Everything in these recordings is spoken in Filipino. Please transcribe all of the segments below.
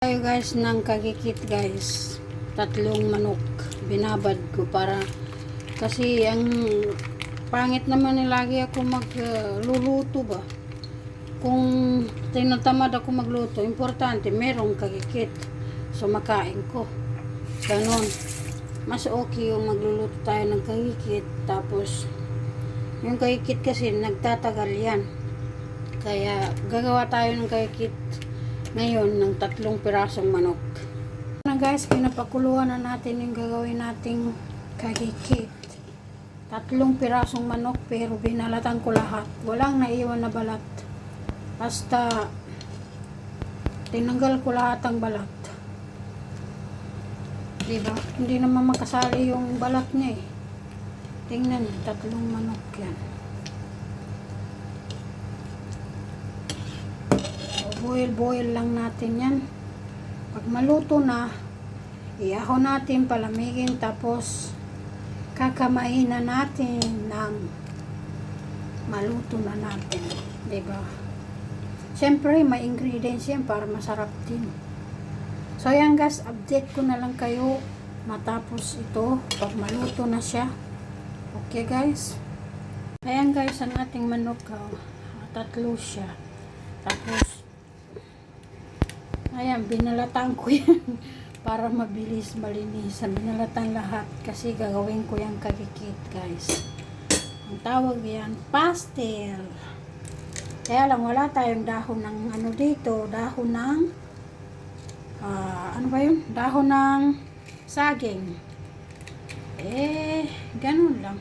tayo guys ng kagikit guys. Tatlong manok. Binabad ko para kasi ang pangit naman ni lagi ako magluluto ba? Kung tinatamad ako magluto importante merong kagikit. So makain ko. Ganon. Mas okay yung magluluto tayo ng kagikit. Tapos yung kagikit kasi nagtatagal yan. Kaya gagawa tayo ng kagikit ngayon ng tatlong pirasong manok. Na guys, pinapakuluan na natin yung gagawin nating kagikit. Tatlong pirasong manok pero binalatan ko lahat. Walang naiwan na balat. Basta tinanggal ko lahat ang balat. Diba? Hindi naman makasali yung balat niya eh. Tingnan, tatlong manok yan. Boil-boil lang natin yan. Pag maluto na, iyaho natin palamigin tapos kakamain na natin ng maluto na natin. ba? Siyempre, may ingredients yan para masarap din. So, yan guys, update ko na lang kayo matapos ito pag maluto na siya. Okay guys? Ayan guys, ang ating manok. Oh. Tatlo siya. Tapos, Ayan, binalatan ko yan para mabilis malinisan. Binalatan lahat kasi gagawin ko yung kagikit, guys. Ang tawag yan, pastel. Kaya lang, wala tayong dahon ng ano dito, dahon ng ah, ano ba yun? Dahon ng saging. Eh, ganun lang.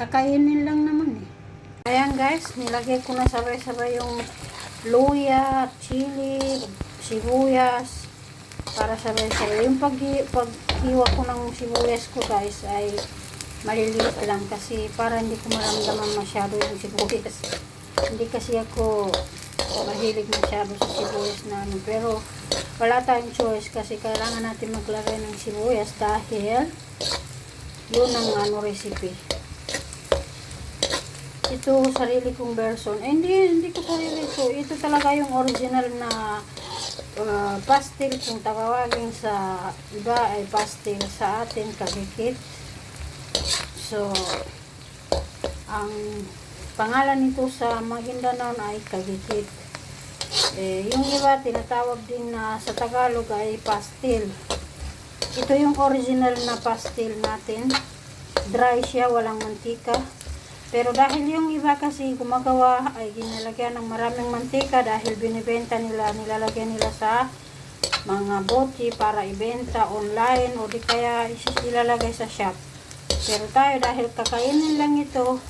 Kakainin lang naman eh. Ayan guys, nilagay ko na sabay-sabay yung luya, chili, sibuyas para sabay-sabay. Yung pag paghiwa ko ng sibuyas ko guys ay maliliit lang kasi para hindi ko maramdaman masyado yung sibuyas. Hindi kasi ako mahilig masyado sa sibuyas na ano. Pero wala tayong choice kasi kailangan natin maglagay ng sibuyas dahil yun ang ano recipe. Ito sarili kong version. Eh, hindi, hindi ko sarili ko. Ito talaga yung original na uh, pastel kung tawagin sa iba ay pastel sa atin kagikit so ang pangalan nito sa Maguindanao ay kagikit eh, yung iba tinatawag din na sa Tagalog ay pastel ito yung original na pastel natin. Dry siya walang mantika pero dahil yung iba kasi gumagawa ay ginalagyan ng maraming mantika dahil binibenta nila, nilalagyan nila sa mga bote para ibenta online o di kaya ilalagay sa shop. Pero tayo dahil kakainin lang ito,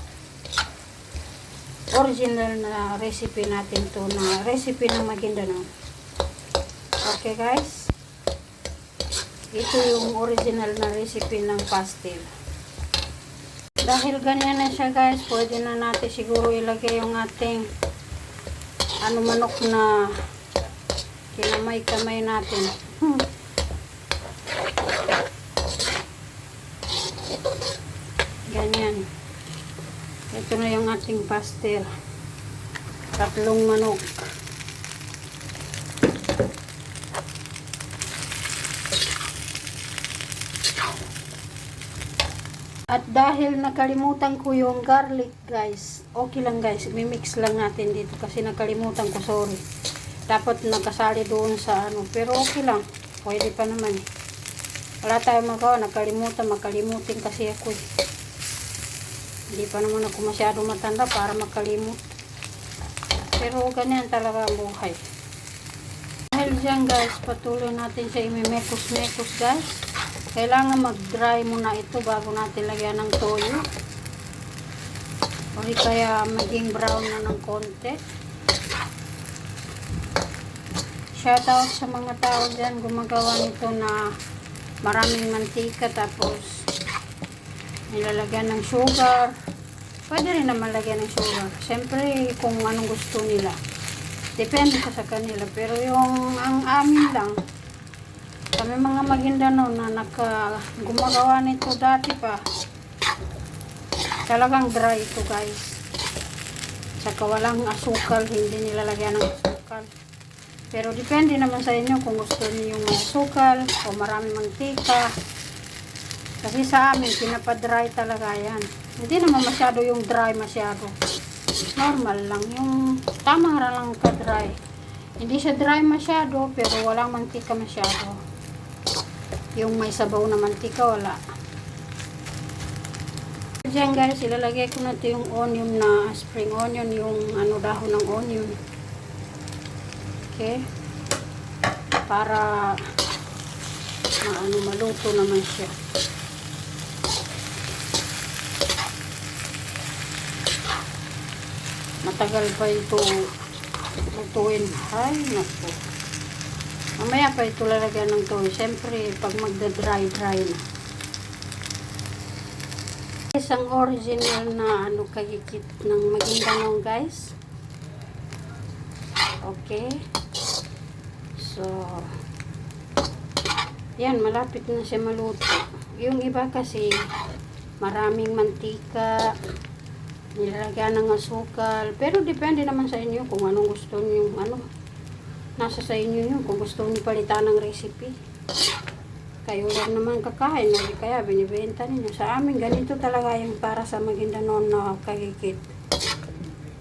original na recipe natin to na recipe ng Maguindanao. Okay guys? Ito yung original na recipe ng pastel. Dahil ganyan na siya guys, pwede na natin siguro ilagay yung ating ano manok na kinamay-kamay natin. Ganyan. Ito na yung ating pastel. Tatlong manok. Dahil nakalimutan ko yung garlic guys, okay lang guys, mimix lang natin dito kasi nakalimutan ko, sorry. Dapat nakasali doon sa ano, pero okay lang, pwede pa naman eh. Wala tayong magawa, nakalimutan, makalimutin kasi ako eh. Hindi pa naman ako masyado matanda para makalimut. Pero ganyan talaga ang buhay. Dahil dyan guys, patuloy natin siya imimekos-mekos guys. Kailangan mag-dry muna ito bago natin lagyan ng toyo. O kaya maging brown na ng konti. Shoutout sa mga tao dyan gumagawa nito na maraming mantika tapos nilalagyan ng sugar. Pwede rin naman lagyan ng sugar. Siyempre kung anong gusto nila. Depende sa kanila. Pero yung ang amin lang, kami mga Maguindanao na naka gumagawa nito dati pa. Talagang dry ito guys. Saka walang asukal, hindi nilalagyan ng asukal. Pero depende naman sa inyo kung gusto niyo yung may sukal o marami mantika. Kasi sa amin, pinapadry talaga yan. Hindi naman masyado yung dry masyado. Normal lang. Yung tamang lang ka-dry. Hindi siya dry masyado, pero walang mantika masyado. Yung may sabaw na mantika, wala. Diyan guys, ilalagay ko na ito yung onion na spring onion, yung ano dahon ng onion. Okay? Para maano maluto naman siya. Matagal pa ito lutuin. Ay, naku. Mamaya pa ito lalagyan ng to. Siyempre, pag magda-dry-dry na. Isang original na ano kagikit ng Maguindanao guys. Okay. So, yan, malapit na siya maluto. Yung iba kasi, maraming mantika, nilalagyan ng asukal. Pero depende naman sa inyo kung anong gusto niyo, ano. Nasa sa inyo yun, kung gusto niyo palitan ng recipe. Kayo lang naman kakain, o di kaya binibenta ninyo. Sa amin, ganito talaga yung para sa Maguindanao na kagikit.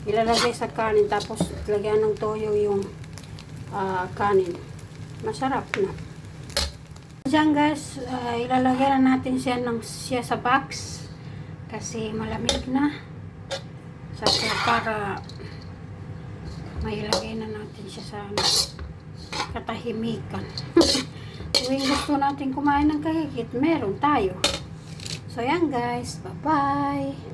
Ilalagay sa kanin, tapos lagyan ng toyo yung ah, kanin. Masarap na. Diyan guys, ah, ilalagay na natin siya, ng, siya sa box. Kasi malamig na. Sa para mailagay na natin siya sa ano, katahimikan. Tuwing gusto natin kumain ng kagikit, meron tayo. So yan guys, bye-bye!